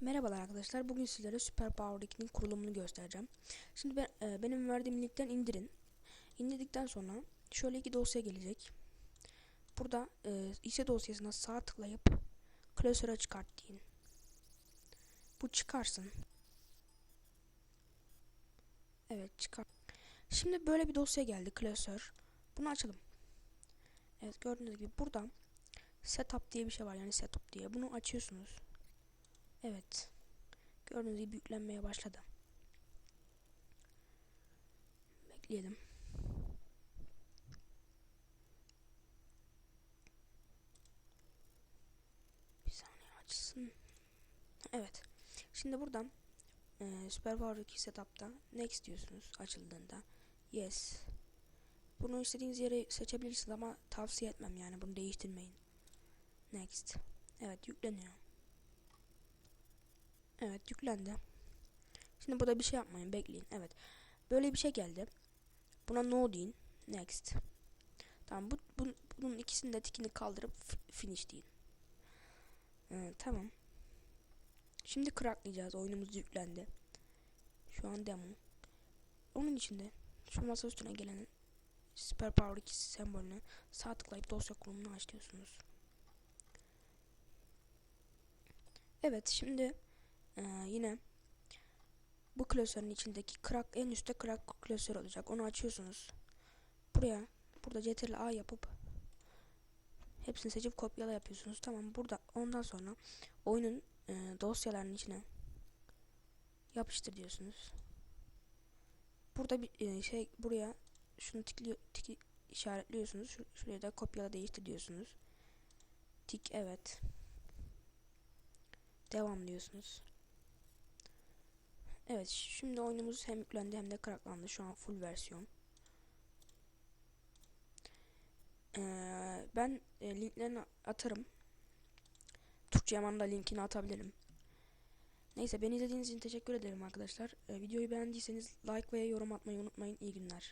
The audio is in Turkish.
Merhabalar arkadaşlar. Bugün sizlere Super Power 2'nin kurulumunu göstereceğim. Şimdi ben, e, benim verdiğim linkten indirin. İndirdikten sonra şöyle iki dosya gelecek. Burada e, ise dosyasına sağ tıklayıp klasöre çıkart deyin. Bu çıkarsın. Evet çıkar. Şimdi böyle bir dosya geldi klasör. Bunu açalım. Evet gördüğünüz gibi burada setup diye bir şey var yani setup diye. Bunu açıyorsunuz. Evet. Gördüğünüz gibi yüklenmeye başladı. Bekleyelim. Bir saniye açsın. Evet. Şimdi buradan e, Super Power 2 setup'ta next diyorsunuz açıldığında. Yes. Bunu istediğiniz yere seçebilirsiniz ama tavsiye etmem yani bunu değiştirmeyin. Next. Evet yükleniyor. Evet yüklendi. Şimdi burada bir şey yapmayın bekleyin. Evet. Böyle bir şey geldi. Buna no deyin. Next. Tamam bu, bu bunun ikisinin de tikini kaldırıp finish deyin. Ee, tamam. Şimdi cracklayacağız. Oyunumuz yüklendi. Şu an demo. Onun içinde şu masa üstüne gelen Super Power 2 sembolünü sağ tıklayıp dosya kurulumunu aç diyorsunuz. Evet şimdi ee, yine bu klasörün içindeki crack en üstte crack klasör olacak. Onu açıyorsunuz. Buraya burada Ctrl A yapıp hepsini seçip kopyala yapıyorsunuz. Tamam burada ondan sonra oyunun e, dosyalarının içine yapıştır diyorsunuz. Burada bir e, şey buraya şunu tıklıyor tiki işaretliyorsunuz. Şur şuraya da kopyala değiştir diyorsunuz. Tik evet. Devam diyorsunuz. Evet şimdi oyunumuz hem yüklendi hem de cracklandı. Şu an full versiyon. Ee, ben e, linklerini atarım. Türkçe Yaman'da linkini atabilirim. Neyse beni izlediğiniz için teşekkür ederim arkadaşlar. Ee, videoyu beğendiyseniz like ve yorum atmayı unutmayın. İyi günler.